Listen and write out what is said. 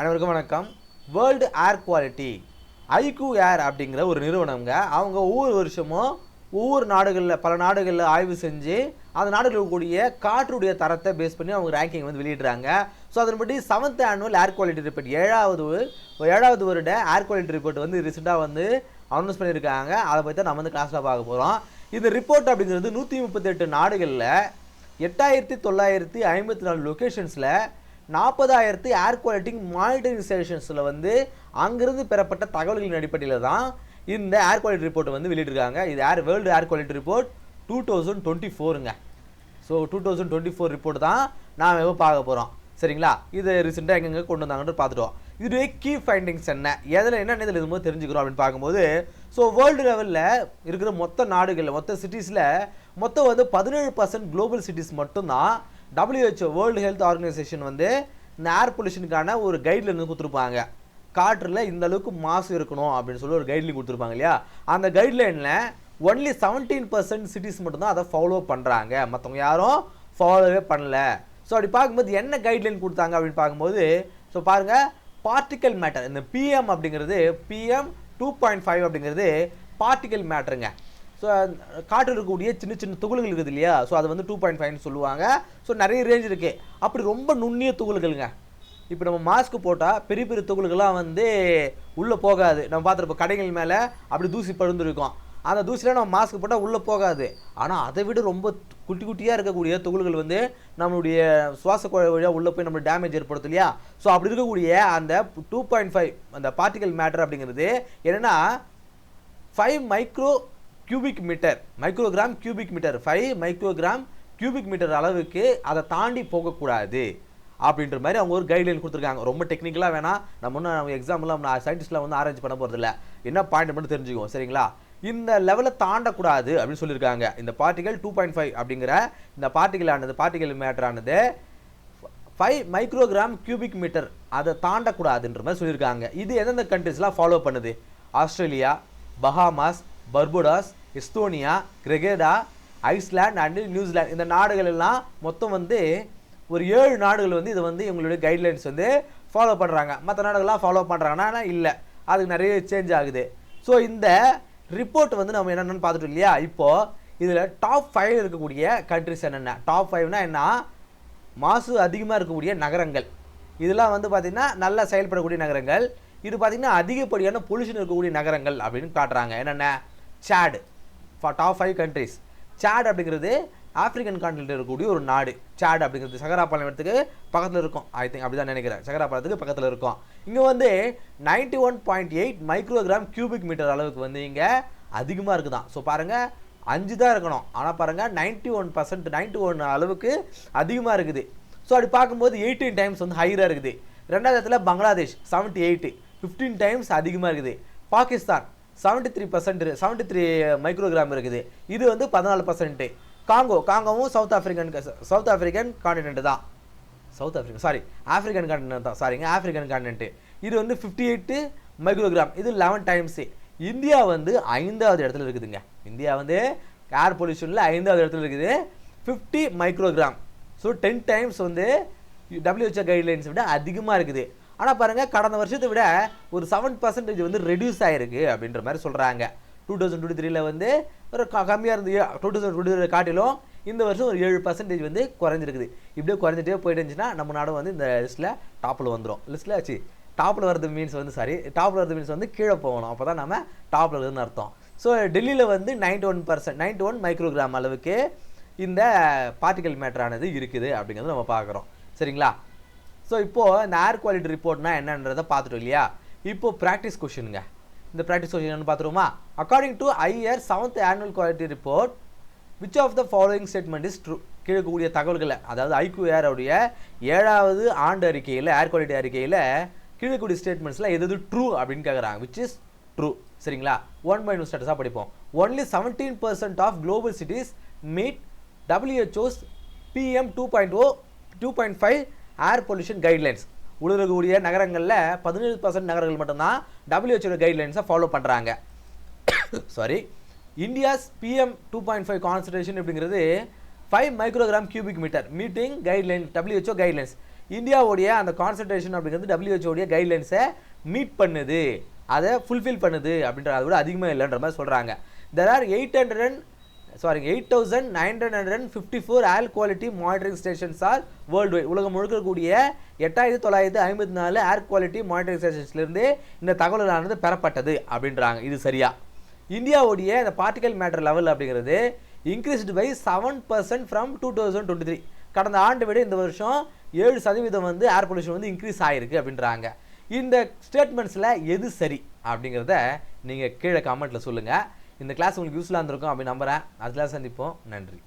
அனைவருக்கும் வணக்கம். World air quality IQ Air அப்படிங்கிற ஒரு நிறுவனங்க அவங்க ஒவ்வொரு வருஷமும் ஒவ்வொரு நாடுகளில் பல நாடுகளில் ஆய்வு செஞ்சு அந்த நாடுகளில் இருக்கக்கூடிய காற்றுடைய தரத்தை பேஸ் பண்ணி அவங்க ரேங்கிங் வந்து வெளியிடுறாங்க. ஸோ அதன்படி seventh annual air quality report ஏழாவது ஏழாவது வருட ஏர் குவாலிட்டி ரிப்போர்ட் வந்து ரீசெண்டாக வந்து அனௌன்ஸ் பண்ணியிருக்காங்க. அதை பற்றி தான் நம்ம வந்து கிளாஸில் பார்க்க போகிறோம் இந்த ரிப்போர்ட் அப்படிங்கிறது நூற்றி முப்பத்தெட்டு நாடுகளில் எட்டாயிரத்தி தொள்ளாயிரத்தி ஐம்பத்தி நாலு லொக்கேஷன்ஸில் நாற்பதாயிரத்து ஏர் குவாலிட்டி மானிட்டரிங் ஸ்டேஷன்ஸில் வந்து அங்கிருந்து பெறப்பட்ட தகவல்களின் அடிப்படையில் தான் இந்த ஏர் குவாலிட்டி ரிப்போர்ட் வந்து வெளியிட்டிருக்காங்க. இது air world air quality report two thousand twenty ஃபோருங்க so two thousand twenty four report தான் நாம் எப்போ பார்க்க போகிறோம் சரிங்களா? இது ரீசெண்டாக எங்கெங்கே கொண்டு வந்தாங்கன்னு பார்த்துட்டோம் இதுவே கீ ஃபைண்டிங்ஸ் என்ன? எதில் என்ன இதில் இருக்கும்போது தெரிஞ்சுக்கிறோம் அப்படின்னு பார்க்கும்போது ஸோ வேர்ல்டு லெவலில் இருக்கிற மொத்த நாடுகளில் மொத்த சிட்டிஸில் மொத்தம் வந்து பதினேழு பர்சன்ட் குளோபல் சிட்டிஸ் மட்டும்தான் டபிள்யூஹெச்ஓ வேர்ல்டு ஹெல்த் ஆர்கனைசேஷன் வந்து இந்த ஏர் பொல்யூஷனுக்கான ஒரு கைட்லைன் கொடுத்துருப்பாங்க. காற்றில் இந்த அளவுக்கு மாசு இருக்கணும் அப்படின்னு சொல்லி ஒரு கைட்லைன் கொடுத்துருப்பாங்க இல்லையா? அந்த கைட்லைனில் ஒன்லி செவன்டீன் பர்சன்ட் சிட்டிஸ் மட்டும்தான் அதை ஃபாலோ பண்ணுறாங்க மற்றவங்க யாரும் ஃபாலோவே பண்ணல. ஸோ அப்படி பார்க்கும்போது என்ன கைட்லைன் கொடுத்தாங்க அப்படின்னு பார்க்கும்போது ஸோ பாருங்கள் பார்ட்டிக்கல் மேட்டர் இந்த பிஎம் அப்படிங்கிறது பிஎம் டூ பாயிண்ட் ஃபைவ் அப்படிங்கிறது பார்ட்டிக்கல் மேட்டருங்க ஸோ காற்றில் இருக்கக்கூடிய சின்ன சின்ன துகள்கள் இருக்குது இல்லையா? ஸோ அது வந்து டூ பாயிண்ட் ஃபைவ்னு சொல்லுவாங்க. ஸோ நிறைய ரேஞ்ச் இருக்குது அப்படி ரொம்ப நுண்ணிய துகள்களுங்க. இப்போ நம்ம மாஸ்க் போட்டால் பெரிய பெரிய துகள்கள்லாம் வந்து உள்ளே போகாது. நம்ம பார்த்துருப்போம் கடைகள் மேலே அப்படி தூசி பழுந்துருக்கும் அந்த தூசியில் நம்ம மாஸ்க் போட்டால் உள்ளே போகாது. ஆனால் அதை விட ரொம்ப குட்டி குட்டியாக இருக்கக்கூடிய துகள்கள் வந்து நம்மளுடைய சுவாச குழாய் வழியாக உள்ளே போய் நம்மளுக்கு டேமேஜ் ஏற்படுத்தும் இல்லையா? ஸோ அப்படி இருக்கக்கூடிய அந்த டூ பாயிண்ட் ஃபைவ் அந்த பார்ட்டிகல் மேட்டர் அப்படிங்கிறது என்னென்னா five micro cubic metre microgram cubic metre five microgram cubic metre அளவுக்கு அதை தாண்டி போகக்கூடாது. அப்படின்ற மாதிரி அவங்க ஒரு கைட்லைன் கொடுத்துருக்காங்க. ரொம்ப டெக்னிக்கலாக வேணாம். நம்ம ஒன்றும் நம்ம எக்ஸாம்பிளாக நம்ம சயின்டிஸ்ட்லாம் வந்து ஆரேஞ்ச் பண்ண போகிறதில்ல என்ன பாயிண்ட் மட்டும் தெரிஞ்சுக்குவோம் சரிங்களா? இந்த லெவலை தாண்டக்கூடாது அப்படின்னு சொல்லியிருக்காங்க. இந்த பார்ட்டிகல் டூ பாயிண்ட் ஃபைவ் அப்படிங்கிற இந்த பார்ட்டிகல் ஆனது பார்ட்டிகல் மேட்டரானது ஃபைவ் மைக்ரோகிராம் கியூபிக் மீட்டர் அதை தாண்டக்கூடாதுன்ற மாதிரி சொல்லியிருக்காங்க. இது எந்தெந்த கண்ட்ரிஸ்லாம் ஃபாலோ பண்ணுது? Australia Bahamas Barbudas Estonia Grenada Iceland and New Zealand. Zealand நாடுகள் எல்லாம் மொத்தம் வந்து ஒரு ஏழு நாடுகள் வந்து இது வந்து இவங்களுடைய கைட்லைன்ஸ் வந்து ஃபாலோ பண்ணுறாங்க மற்ற நாடுகள்லாம் ஃபாலோ பண்ணுறாங்கன்னா இல்லை. அதுக்கு நிறைய சேஞ்ச் ஆகுது. ஸோ இந்த ரிப்போர்ட் வந்து நம்ம என்னென்னு பார்த்துட்டோம் இல்லையா? இப்போது இதில் டாப் ஃபைவ் இருக்கக்கூடிய கண்ட்ரிஸ் என்னென்ன? டாப் ஃபைவ்னா என்ன? மாசு அதிகமாக இருக்கக்கூடிய நகரங்கள். இதெல்லாம் வந்து பார்த்திங்கன்னா நல்லா செயல்படக்கூடிய நகரங்கள். இது பார்த்திங்கன்னா அதிகப்படியான பொல்யூஷன் இருக்கக்கூடிய நகரங்கள் அப்படின்னு காட்டுறாங்க. என்னென்ன? Chad top five countries Chad அப்படிங்கிறது ஆப்பிரிக்கன் காண்டில் இருக்கக்கூடிய ஒரு நாடு. சேட் அப்படிங்கிறது சகரா பாலைவனத்துக்கு பக்கத்தில் இருக்கும். ஐ திங்க் அப்படி தான் நினைக்கிறேன். சகரா பாலத்துக்கு பக்கத்தில் இருக்கும். இங்கே வந்து ninety one point eight microgram cubic metre அளவுக்கு வந்து இங்கே அதிகமாக இருக்குதான். ஸோ பாருங்கள் அஞ்சு தான் இருக்கணும். ஆனால் பாருங்கள் ninety one percent ninety one அளவுக்கு அதிகமாக இருக்குது. ஸோ அப்படி பார்க்கும்போது எயிட்டீன் டைம்ஸ் வந்து ஹையராக இருக்குது. ரெண்டாவது இடத்துல Bangladesh seventy eight fifteen times அதிகமாக இருக்குது. Pakistan seventy three percent seventy three microgram இருக்குது. இது வந்து பதினாலு percent Congo காங்கோவும் South African South African continent தான். South Africa sorry African continent தான். சாரிங்க ஆஃப்ரிக்கன் காண்டினென்ட் இது வந்து ஃபிஃப்டி எயிட்டு மைக்ரோகிராம் இது லெவன் டைம்ஸு இந்தியா வந்து ஐந்தாவது இடத்துல இருக்குதுங்க. இந்தியா வந்து ஏர் பொல்யூஷனில் ஐந்தாவது இடத்துல இருக்குது. Fifty microgram so ten times வந்து டபிள்யூஹெச்ஓ கைட்லைன்ஸ் விட அதிகமாக இருக்குது. ஆனால் பாருங்கள் கடந்த வருஷத்தை விட ஒரு செவன் பர்சன்டேஜ் வந்து ரெடியூஸ் ஆகிருக்கு அப்படின்ற மாதிரி சொல்கிறாங்க டூ தௌசண்ட் டுவெண்ட்டி த்ரீல வந்து ஒரு க கம்மியாக இருந்து டூ தௌசண்ட் டுவெண்ட்டி காட்டிலும் இந்த வருஷம் ஒரு ஏழு பர்சன்டேஜ் வந்து குறைஞ்சிருக்குது. இப்படியே குறைஞ்சிட்டே போயிட்டு இருந்துச்சுன்னா நம்ம நாடும் வந்து இந்த லிஸ்ட்டில் டாப்பில் வந்துடும் லிஸ்ட்டில் ஆச்சு டாப்பில் வரது மீன்ஸ் வந்து சாரி டாப்பில் வரது மீன்ஸ் வந்து கீழே போகணும். அப்போ தான் நம்ம டாப்பில் இருக்குதுன்னு அர்த்தம். ஸோ டெல்லியில் வந்து ninety one percent ninety one microgram அளவுக்கு இந்த பார்ட்டிகல் மேட்டரானது இருக்குது அப்படிங்கிறது நம்ம பார்க்குறோம். சரிங்களா? ஸோ இப்போது இந்த ஏர் குவாலிட்டி ரிப்போர்ட்னா என்னன்றதை பார்த்துட்டோம் இல்லையா? இப்போ ப்ராக்டிஸ் கொஷினுங்க இந்த ப்ராக்டிஸ் கொஷின் என்னன்னு பார்த்துருவோமா? According to IR seventh annual quality report which of the following statement is true கீழே கூடிய தகவல்களை அதாவது ஐக்யூ ஏரோடைய ஏழாவது ஆண்டு அறிக்கையில் ஏர் குவாலிட்டி அறிக்கையில் கீழே கூடிய ஸ்டேட்மெண்ட்ஸில் எது எது ட்ரூ அப்படின்னு கேட்குறாங்க விச் இஸ் ட்ரூ சரிங்களா? ஒன் பை நூ ஸ்டேட்டஸாக படிப்போம். Only seventeen percent of global cities meet டபிள்யூஹெச்ஓஸ் PM two point O two point five air pollution guidelines உலகக்கூடிய நகரங்களில் பதினேழு பர்சன்ட் நகரங்கள் மட்டும்தான் டபிள்யூஹெச்ஓ கைட்லைன்ஸை ஃபாலோ பண்ணுறாங்க sorry India's PM two point five concentration அப்படிங்கிறது five microgram cubic metre meeting guideline WHO guidelines இந்தியாவுடைய அந்த concentration அப்படிங்கிறது டபிள்யூஹெச்ஓடைய கைட்லைன்ஸை மீட் பண்ணுது. அதை ஃபுல்ஃபில் பண்ணுது அப்படின்ற அதை விட அதிகமாக இல்லைன்ற மாதிரி சொல்கிறாங்க there are eight hundred and sorry eight thousand nine hundred and fifty four air quality monitoring stations are world wide உலகம் முழுக்க கூடிய எட்டாயிரத்தி தொள்ளாயிரத்தி ஐம்பத்தி நாலு ஏர் குவாலிட்டி மானிட்டரிங் ஸ்டேஷன்ஸ்லேருந்து இந்த தகவலானது பெறப்பட்டது அப்படின்றாங்க. இது சரியா? இந்தியாவுடைய இந்த பார்ட்டிகல் மேட்டர் லெவல் அப்படிங்கிறது increased by seven percent from two thousand twenty three கடந்த ஆண்டு விட இந்த வருஷம் ஏழு சதவீதம் வந்து ஏர் பொல்யூஷன் வந்து இன்க்ரீஸ் ஆகிருக்கு அப்படின்றாங்க. இந்த ஸ்டேட்மெண்ட்ஸில் எது சரி அப்படிங்கிறத நீங்கள் கீழே கமெண்ட்டில் சொல்லுங்கள் இந்த கிளாஸ் உங்களுக்கு யூஸ்ஃபுல்லாக இருந்திருக்கும் அப்படி நம்புகிறேன் அதில் சந்திப்போம். நன்றி.